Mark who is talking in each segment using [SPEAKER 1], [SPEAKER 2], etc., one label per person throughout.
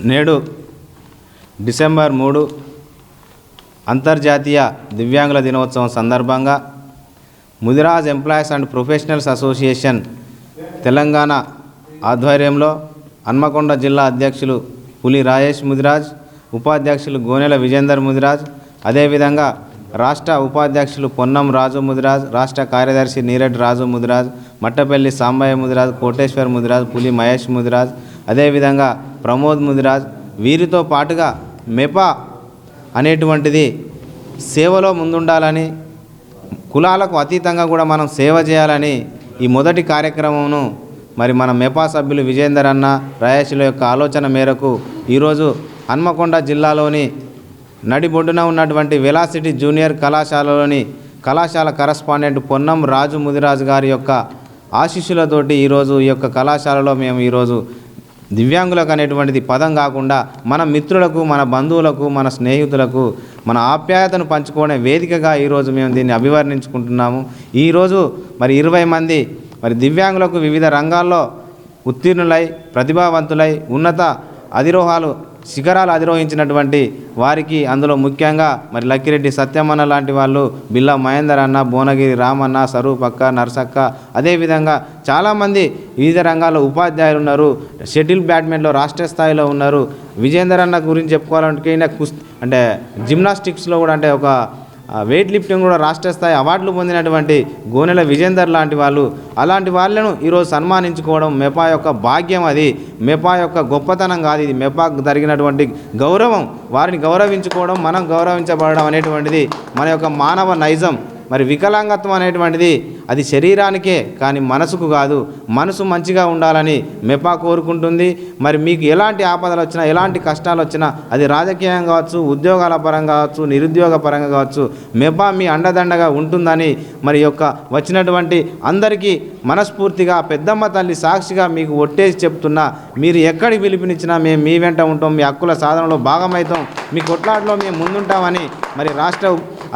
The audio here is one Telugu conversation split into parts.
[SPEAKER 1] నేడు డిసెంబర్ మూడు అంతర్జాతీయ దివ్యాంగుల దినోత్సవం సందర్భంగా Mudiraj employees and professionals association Telangana ఆధ్వర్యంలో హన్మకొండ జిల్లా అధ్యక్షులు పులి రాజేష్ ముదిరాజ్ ఉపాధ్యక్షులు గోనెల విజేందర్ ముదిరాజ్ అదేవిధంగా రాష్ట్ర ఉపాధ్యక్షులు పొన్నం రాజు ముదిరాజ్ రాష్ట్ర కార్యదర్శి నీరడ్ రాజు ముదిరాజ్ మట్టపల్లి సాంబయ్య ముదిరాజ్ కోటేశ్వర్ ముదిరాజ్ పులి మహేష్ ముదిరాజ్ అదేవిధంగా ప్రమోద్ ముదిరాజ్ వీరితో పాటుగా మెపా అనేటువంటిది సేవలో ముందుండాలని కులాలకు అతీతంగా కూడా మనం సేవ చేయాలని ఈ మొదటి కార్యక్రమంను మరి మన మెపా సభ్యులు విజేందర్ అన్న రాయేషుల యొక్క ఆలోచన మేరకు ఈరోజు హన్మకొండ జిల్లాలోని నడిబొడ్డున ఉన్నటువంటి వెలాసిటీ జూనియర్ కళాశాలలోని కళాశాల కరస్పాండెంట్ పొన్నం రాజు ముదిరాజు గారి యొక్క ఆశీస్సులతోటి ఈరోజు ఈ యొక్క కళాశాలలో మేము ఈరోజు దివ్యాంగులకు అనేటువంటిది పదం కాకుండా మన మిత్రులకు మన బంధువులకు మన స్నేహితులకు మన ఆప్యాయతను పంచుకునే వేదికగా ఈరోజు మేము దీన్ని అభివర్ణించుకుంటున్నాము. ఈరోజు మరి ఇరవై మంది మరి దివ్యాంగులకు వివిధ రంగాల్లో ఉత్తీర్ణులై ప్రతిభావంతులై ఉన్నత అధిరోహాలు శిఖరాలు అధిరోహించినటువంటి వారికి అందులో ముఖ్యంగా మరి లక్కిరెడ్డి సత్యమన్న లాంటి వాళ్ళు బిల్లా మహేందర్ అన్న భువనగిరి రామన్న సరూపక్క నర్సక్క అదేవిధంగా చాలామంది వివిధ రంగాల్లో ఉపాధ్యాయులు ఉన్నారు. షటిల్ బ్యాడ్మింటన్లో రాష్ట్ర స్థాయిలో ఉన్నారు. విజేందర్ అన్న గురించి చెప్పుకోవాలంటే కుస్ అంటే జిమ్నాస్టిక్స్లో కూడా అంటే ఒక వెయిట్ లిఫ్టింగ్ కూడా రాష్ట్ర స్థాయి అవార్డులు పొందినటువంటి గోనెల విజేందర్ లాంటి వాళ్ళు అలాంటి వాళ్ళను ఈరోజు సన్మానించుకోవడం మెపా యొక్క భాగ్యం అది. మెపా యొక్క గొప్పతనం కాదు ఇది. మెపాకు జరిగినటువంటి గౌరవం వారిని గౌరవించుకోవడం మనం గౌరవించబడడం అనేటువంటిది మన యొక్క మానవ నైజం. మరి వికలాంగత్వం అనేటువంటిది అది శరీరానికే కానీ మనసుకు కాదు. మనసు మంచిగా ఉండాలని మెపా కోరుకుంటుంది. మరి మీకు ఎలాంటి ఆపదలు వచ్చినా ఎలాంటి కష్టాలు వచ్చినా అది రాజకీయం కావచ్చు ఉద్యోగాల పరంగా కావచ్చు నిరుద్యోగ పరంగా కావచ్చు మెపా మీ అండదండగా ఉంటుందని మరి యొక్క వచ్చినటువంటి అందరికీ మనస్ఫూర్తిగా పెద్దమ్మ తల్లి సాక్షిగా మీకు ఒట్టేసి చెప్తున్నా. మీరు ఎక్కడికి పిలుపునిచ్చినా మేము మీ వెంట ఉంటాం. మీ హక్కుల సాధనలో భాగమవుతాం. మీ కొట్లాటలో మేము ముందుంటామని మరి రాష్ట్ర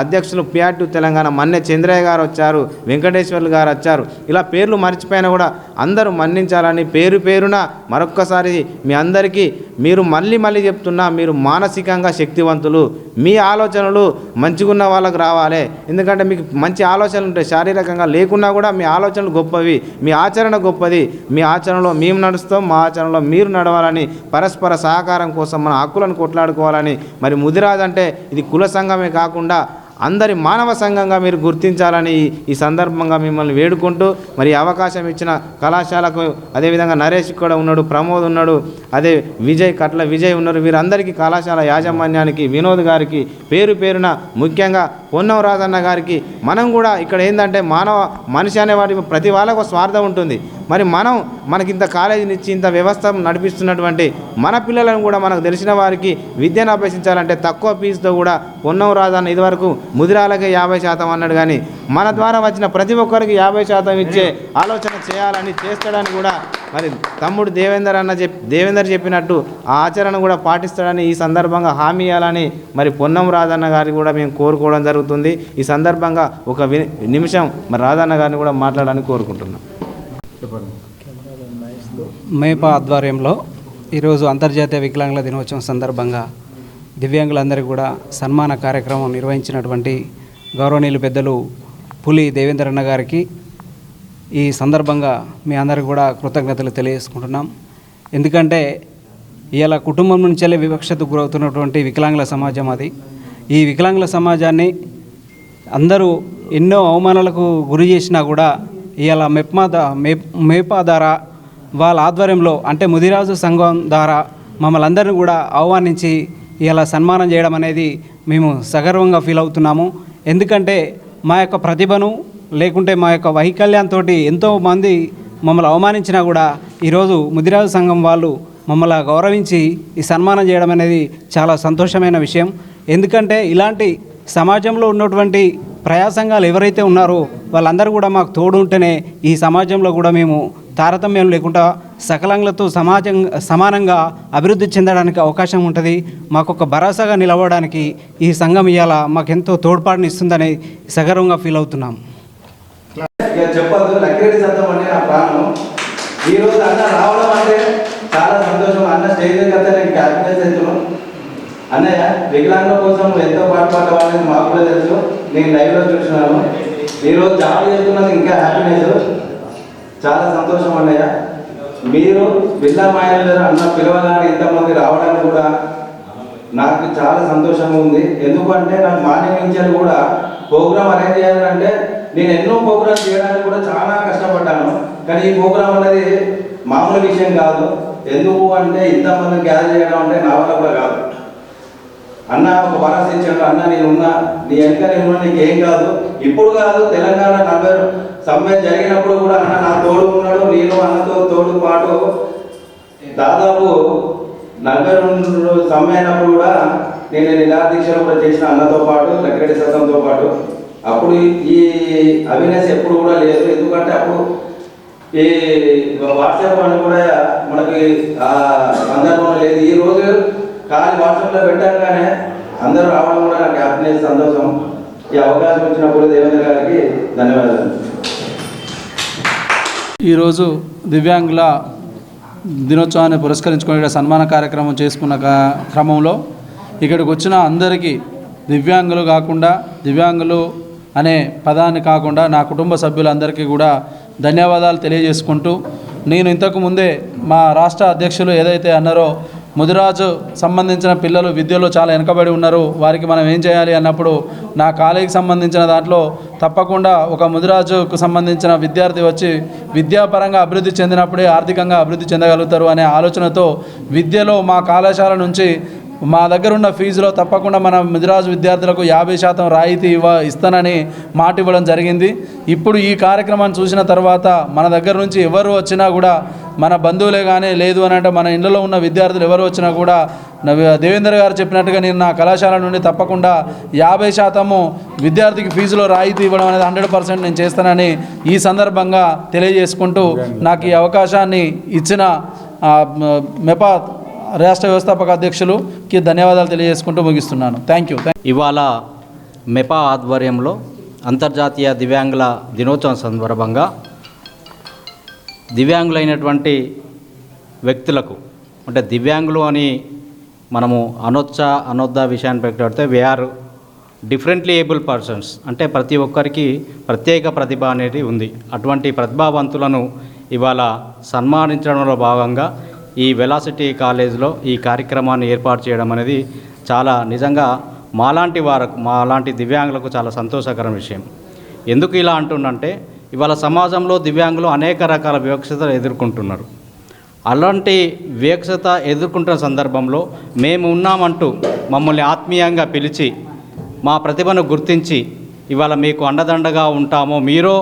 [SPEAKER 1] అధ్యక్షులు పిఆర్టీ తెలంగాణ మన్నె చంద్రయ్య గారు వచ్చారు వెంకటేశ్వర్లు గారు వచ్చారు. ఇలా పేర్లు మర్చిపోయినా కూడా అందరూ మన్నించాలని పేరు పేరున మరొక్కసారి మీ అందరికీ మీరు మళ్ళీ మళ్ళీ చెప్తున్నా మీరు మానసికంగా శక్తివంతులు మీ ఆలోచనలు మంచిగున్న వాళ్ళకు రావాలి. ఎందుకంటే మీకు మంచి ఆలోచనలు ఉంటాయి శారీరకంగా లేకున్నా కూడా మీ ఆలోచనలు గొప్పవి మీ ఆచరణ గొప్పది. మీ ఆచరణలో మేము నడుస్తాం మా ఆచరణలో మీరు నడవాలని పరస్పర సహకారం కోసం మన హక్కులను కొట్లాడుకోవాలని. మరి ముదిరాజ్ అంటే ఇది కుల సంఘమే కాకుండా అందరి మానవ సంఘంగా మీరు గుర్తించాలని ఈ- సందర్భంగా మిమ్మల్ని వేడుకుంటూ మరి అవకాశం ఇచ్చిన కళాశాలకు అదేవిధంగా నరేష్ కూడా ఉన్నాడు ప్రమోద్ ఉన్నాడు అదే విజయ్ కట్ల విజయ్ ఉన్నారు. వీరందరికీ కళాశాల యాజమాన్యానికి వినోద్ గారికి పేరు పేరున ముఖ్యంగా పొన్నం రాజన్న గారికి మనం కూడా ఇక్కడ ఏంటంటే మానవ మనిషి అనేవాడి ప్రతి వాళ్ళకు స్వార్థం ఉంటుంది. మరి మనం మనకి ఇంత కాలేజీని ఇచ్చి ఇంత వ్యవస్థ నడిపిస్తున్నటువంటి మన పిల్లలను కూడా మనకు తెలిసిన వారికి విద్యను అభ్యసించాలంటే తక్కువ ఫీజుతో కూడా పొన్నం రాజన్న ఇదివరకు ముదిరాలకే యాభై శాతం అన్నాడు కానీ మన ద్వారా వచ్చిన ప్రతి ఒక్కరికి యాభై శాతం ఇచ్చే ఆలోచన చేయాలని చేస్తాడని కూడా మరి తమ్ముడు దేవేందర్ అన్న చెప్ దేవేందర్ చెప్పినట్టు ఆ ఆచరణ కూడా పాటిస్తాడని ఈ సందర్భంగా హామీ ఇవ్వాలని మరి పొన్నం రాజన్న గారిని కూడా మేము కోరుకోవడం జరుగుతుంది. ఈ సందర్భంగా ఒక వి- నిమిషం మరి రాజన్న గారిని కూడా మాట్లాడాలని కోరుకుంటున్నాం.
[SPEAKER 2] మేపా ఆధ్వర్యంలో ఈరోజు అంతర్జాతీయ వికలాంగుల దినోత్సవం సందర్భంగా దివ్యాంగులందరికీ కూడా సన్మాన కార్యక్రమం నిర్వహించినటువంటి గౌరవనీయులు పెద్దలు పులి దేవేంద్రన్న గారికి ఈ సందర్భంగా మీ అందరికీ కూడా కృతజ్ఞతలు తెలియజేసుకుంటున్నాం. ఎందుకంటే ఇలా కుటుంబం నుంచే వివక్షతకు గురవుతున్నటువంటి వికలాంగుల సమాజం అది. ఈ వికలాంగుల సమాజాన్ని అందరూ ఎన్నో అవమానాలకు గురి చేసినా కూడా ఇవాళ మెప్మా దా మేప్ మేపా ద్వారా వాళ్ళ ఆధ్వర్యంలో అంటే ముదిరాజు సంఘం ద్వారా మమ్మల్ని అందరినీ కూడా ఆహ్వానించి ఇలా సన్మానం చేయడం అనేది మేము సగర్వంగా ఫీల్ అవుతున్నాము. ఎందుకంటే మా యొక్క ప్రతిభను లేకుంటే మా యొక్క వైకల్యంతో ఎంతో మంది మమ్మల్ని అవమానించినా కూడా ఈరోజు ముదిరాజు సంఘం వాళ్ళు మమ్మల్ని గౌరవించి ఈ సన్మానం చేయడం అనేది చాలా సంతోషమైన విషయం. ఎందుకంటే ఇలాంటి సమాజంలో ఉన్నటువంటి ప్రయాసంగాలు ఎవరైతే ఉన్నారో వాళ్ళందరూ కూడా మాకు తోడు ఉంటేనే ఈ సమాజంలో కూడా మేము తారతమ్యం లేకుండా సకలంగులతో సమాజం సమానంగా అభివృద్ధి చెందడానికి అవకాశం ఉంటుంది. మాకు ఒక భరోసాగా నిలవడానికి ఈ సంఘం ఇవాళ మాకెంతో తోడ్పాటునిస్తుందని సగర్వంగా ఫీల్ అవుతున్నాం.
[SPEAKER 3] ఇక లక్కిరెడ్డి సత్తం అంటే నా ప్రాణం. ఈ అన్న రావడం అంటే చాలా సంతోషం. అన్న స్టేజ్ దగ్గర నేను హ్యాపీనెస్ అవుతున్నాం అన్నయ్య వికలాంగుల కోసం ఎంతో పాటుపడ్డ వాళ్ళని మాకు కూడా తెలుసు. నేను లైవ్లో చూసినాను ఈరోజు జాబ్ చేస్తున్నది ఇంకా హ్యాపీనెస్ చాలా సంతోషం అన్నయ్య. మీరు బిల్లా మాయల అన్న పిలవగానే ఇంతమంది రావడానికి కూడా నాకు చాలా సంతోషంగా ఉంది. ఎందుకంటే నాకు మార్నింగ్ నుంచి కూడా ప్రోగ్రామ్ అరేంజ్ చేయాలంటే నేను ఎన్నో ప్రోగ్రామ్ చేయడానికి కూడా చాలా కష్టపడ్డాను. కానీ ఈ ప్రోగ్రామ్ అనేది మామూలు విషయం కాదు. ఎందుకు అంటే ఇంతమంది గ్యాదర్ చేయడం అంటే నా వల్ల కూడా కాదు. అన్న ఒక భరోసా ఇచ్చాడు. అన్న నేను ఉన్నా. నీ వెనక నేను ఉన్నా నీకేం కాదు. ఇప్పుడు కాదు తెలంగాణ నలభై సమ్మె జరిగినప్పుడు కూడా అన్న నా తోడు ఉన్నాడు నేను అన్నతో తోడు పాటు దాదాపు నలభై రెండు సమ్మె అయినప్పుడు కూడా నేను నిరాదీక్షలు కూడా చేసిన అన్నతో పాటు లక్కడి సత్తంతో పాటు. అప్పుడు ఈ అవినెస్ ఎప్పుడు కూడా లేదు. ఎందుకంటే అప్పుడు ఈ వాట్సాప్ అని కూడా మనకి ఆ సందర్భం లేదు. ఈ రోజు ఖాళీ వాట్సాప్లో పెట్టంగానే అందరూ రావడం కూడా నాకు హ్యాపీనెస్ సంతోషం. ఈ అవకాశం ఇచ్చినప్పుడు దేవేంద్ర గారికి ధన్యవాదాలు.
[SPEAKER 4] ఈరోజు దివ్యాంగుల దినోత్సవాన్ని పురస్కరించుకునే సన్మాన కార్యక్రమం చేసుకున్న కా- క్రమంలో ఇక్కడికి వచ్చిన అందరికీ దివ్యాంగులు కాకుండా దివ్యాంగులు అనే పదాన్ని కాకుండా నా కుటుంబ సభ్యులందరికీ కూడా ధన్యవాదాలు తెలియజేసుకుంటూ నేను ఇంతకు ముందే మా రాష్ట్ర అధ్యక్షులు ఏదైతే అన్నారో ముదిరాజు సంబంధించిన పిల్లలు విద్యలో చాలా వెనుకబడి ఉన్నారు. వారికి మనం ఏం చేయాలి అన్నప్పుడు నా కాలేజీకి సంబంధించిన దాంట్లో తప్పకుండా ఒక ముదిరాజుకు సంబంధించిన విద్యార్థి వచ్చి విద్యాపరంగా అభివృద్ధి చెందినప్పుడే ఆర్థికంగా అభివృద్ధి చెందగలుగుతారు అనే ఆలోచనతో విద్యలో మా కళాశాల నుంచి మా దగ్గర ఉన్న ఫీజులో తప్పకుండా మన ముదిరాజు విద్యార్థులకు యాభై శాతం రాయితీ ఇవ్వ ఇస్తానని మాట ఇవ్వడం జరిగింది. ఇప్పుడు ఈ కార్యక్రమాన్ని చూసిన తర్వాత మన దగ్గర నుంచి ఎవరు వచ్చినా కూడా మన బంధువులే కానీ లేదు అని అంటే మన ఇళ్ళలో ఉన్న విద్యార్థులు ఎవరు వచ్చినా కూడా దేవేంద్ర గారు చెప్పినట్టుగా నేను నా కళాశాల నుండి తప్పకుండా యాభై శాతము విద్యార్థికి ఫీజులో రాయితీ ఇవ్వడం అనేది హండ్రెడ్ పర్సెంట్ నేను చేస్తానని ఈ సందర్భంగా తెలియజేసుకుంటూ నాకు ఈ అవకాశాన్ని ఇచ్చిన మెపా రాష్ట్ర వ్యవస్థాపక అధ్యక్షులు కి ధన్యవాదాలు తెలియజేసుకుంటూ ముగిస్తున్నాను. థ్యాంక్ యూ
[SPEAKER 5] ఇవాళ మెపా ఆధ్వర్యంలో అంతర్జాతీయ దివ్యాంగుల దినోత్సవం సందర్భంగా దివ్యాంగులైనటువంటి వ్యక్తులకు అంటే దివ్యాంగులు అని మనము అనొచ్చ అనొద్ద విషయాన్ని పెడితే వీఆర్ డిఫరెంట్లీ ఏబుల్ పర్సన్స్ అంటే ప్రతి ఒక్కరికి ప్రత్యేక ప్రతిభ అనేది ఉంది. అటువంటి ప్రతిభావంతులను ఇవాళ సన్మానించడంలో భాగంగా ఈ వెలాసిటీ కాలేజ్లో ఈ కార్యక్రమాన్ని ఏర్పాటు చేయడం అనేది చాలా నిజంగా మాలాంటి వారకు మాలాంటి దివ్యాంగులకు చాలా సంతోషకరం విషయం. ఎందుకు ఇలా అంటుండంటే ఇవాళ సమాజంలో దివ్యాంగులు అనేక రకాల వివక్షతలు ఎదుర్కొంటున్నారు. అలాంటి వివక్షత ఎదుర్కొంటున్న సందర్భంలో మేము ఉన్నామంటూ మమ్మల్ని ఆత్మీయంగా పిలిచి మా ప్రతిభను గుర్తించి ఇవాళ మీకు అండదండగా ఉంటామో మీరో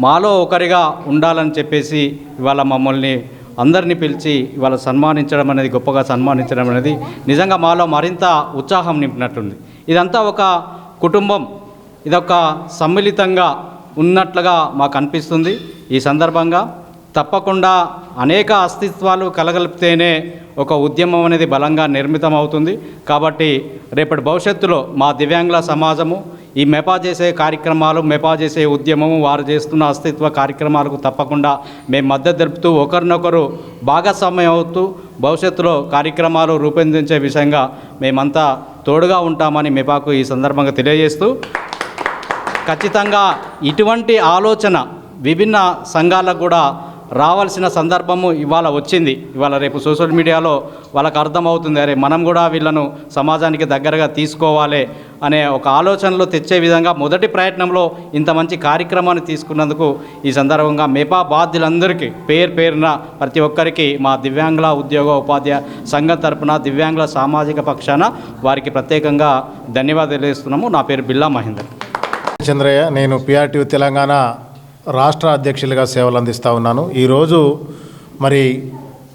[SPEAKER 5] మాలో ఒకరిగా ఉండాలని చెప్పేసి ఇవాళ మమ్మల్ని అందరినీ పిలిచి ఇవాళ సన్మానించడం అనేది గొప్పగా సన్మానించడం అనేది నిజంగా మాలో మరింత ఉత్సాహం నింపినట్టుంది. ఇదంతా ఒక కుటుంబం ఇదొక సమ్మిళితంగా ఉన్నట్లుగా మాకు అనిపిస్తుంది. ఈ సందర్భంగా తప్పకుండా అనేక అస్తిత్వాలు కలగలిపితేనే ఒక ఉద్యమం అనేది బలంగా నిర్మితం అవుతుంది కాబట్టి రేపటి భవిష్యత్తులో మా దివ్యాంగుల సమాజము ఈ మెపా చేసే కార్యక్రమాలు మెపా చేసే ఉద్యమము వారు చేస్తున్న అస్తిత్వ కార్యక్రమాలకు తప్పకుండా మేము మద్దతు తెలుపుతూ ఒకరినొకరు భాగస్వామ్యం అవుతూ భవిష్యత్తులో కార్యక్రమాలు రూపొందించే విషయంగా మేమంతా తోడుగా ఉంటామని మెపాకు ఈ సందర్భంగా తెలియజేస్తూ ఖచ్చితంగా ఇటువంటి ఆలోచన విభిన్న సంఘాలకు కూడా రావాల్సిన సందర్భము ఇవాళ వచ్చింది. ఇవాళ రేపు సోషల్ మీడియాలో వాళ్ళకు అర్థమవుతుంది. అరే మనం కూడా వీళ్ళను సమాజానికి దగ్గరగా తీసుకోవాలి అనే ఒక ఆలోచనలో తెచ్చే విధంగా మొదటి ప్రయత్నంలో ఇంత మంచి కార్యక్రమాన్ని తీసుకున్నందుకు ఈ సందర్భంగా మెపా బాధ్యులందరికీ పేరు పేరున ప్రతి ఒక్కరికి మా దివ్యాంగుల ఉద్యోగ ఉపాధ్యాయ సంఘం తరపున దివ్యాంగుల సామాజిక పక్షాన వారికి ప్రత్యేకంగా ధన్యవాదాలు తెలియజేస్తున్నాము నా పేరు బిల్లా మహేందర్.
[SPEAKER 6] చంద్రయ్య నేను పిఆర్టీ తెలంగాణ రాష్ట్ర అధ్యక్షులుగా సేవలు అందిస్తూ ఉన్నాను. ఈరోజు మరి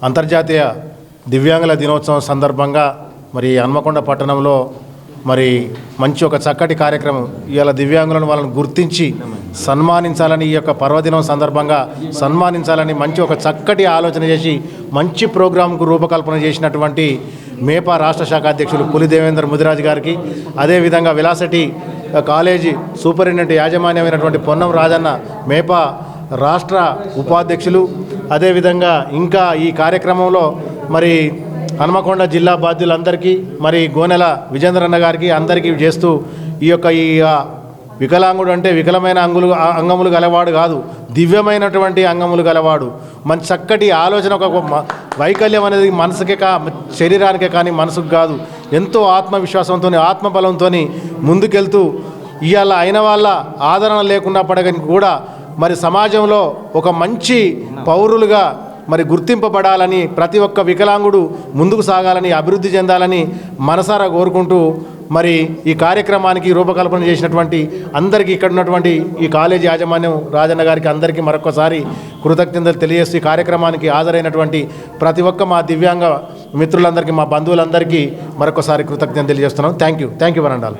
[SPEAKER 6] అంతర్జాతీయ దివ్యాంగుల దినోత్సవం సందర్భంగా మరి హన్మకొండ పట్టణంలో మరి మంచి ఒక చక్కటి కార్యక్రమం ఇవాళ దివ్యాంగులను వాళ్ళని గుర్తించి సన్మానించాలని ఈ యొక్క పర్వదినం సందర్భంగా సన్మానించాలని మంచి ఒక చక్కటి ఆలోచన చేసి మంచి ప్రోగ్రాంకు రూపకల్పన చేసినటువంటి మేపా రాష్ట్ర శాఖ అధ్యక్షులు పులి దేవేందర్ ముదిరాజ్ గారికి అదేవిధంగా విలాసటి కాలేజీ సూపరింటెండెంట్ యాజమాన్యమైనటువంటి పొన్నం రాజన్న మేపా రాష్ట్ర ఉపాధ్యక్షులు. అదేవిధంగా ఇంకా ఈ కార్యక్రమంలో మరి హనుమకొండ జిల్లా బాధ్యులందరికీ మరి గోనెల విజేంద్రన్న గారికి అందరికీ చేస్తూ ఈ యొక్క ఈ వికలాంగుడు అంటే వికలమైన అంగులు అంగములు గలవాడు కాదు దివ్యమైనటువంటి అంగములు గలవాడు. మంచి చక్కటి ఆలోచన ఒక వైకల్యం అనేది మనసుకే కా శరీరానికే కానీ మనసుకు కాదు. ఎంతో ఆత్మవిశ్వాసంతో ఆత్మబలంతో ముందుకెళ్తూ ఇవాళ అయిన వాళ్ళ ఆదరణ లేకుండా పడగని కూడా మరి సమాజంలో ఒక మంచి పౌరులుగా మరి గుర్తింపబడాలని ప్రతి ఒక్క వికలాంగుడు ముందుకు సాగాలని అభివృద్ధి చెందాలని మనసారా కోరుకుంటూ మరి ఈ కార్యక్రమానికి రూపకల్పన చేసినటువంటి అందరికీ ఇక్కడ ఉన్నటువంటి ఈ కాలేజీ యాజమాన్యం రాజన్న గారికి అందరికీ మరొకసారి కృతజ్ఞతలు తెలియజేస్తూ ఈ కార్యక్రమానికి హాజరైనటువంటి ప్రతి ఒక్క మా దివ్యాంగ మిత్రులందరికీ మా బంధువులందరికీ మరొకసారి కృతజ్ఞతలు తెలియజేస్తున్నాం. Thank you thank you వరండాల్.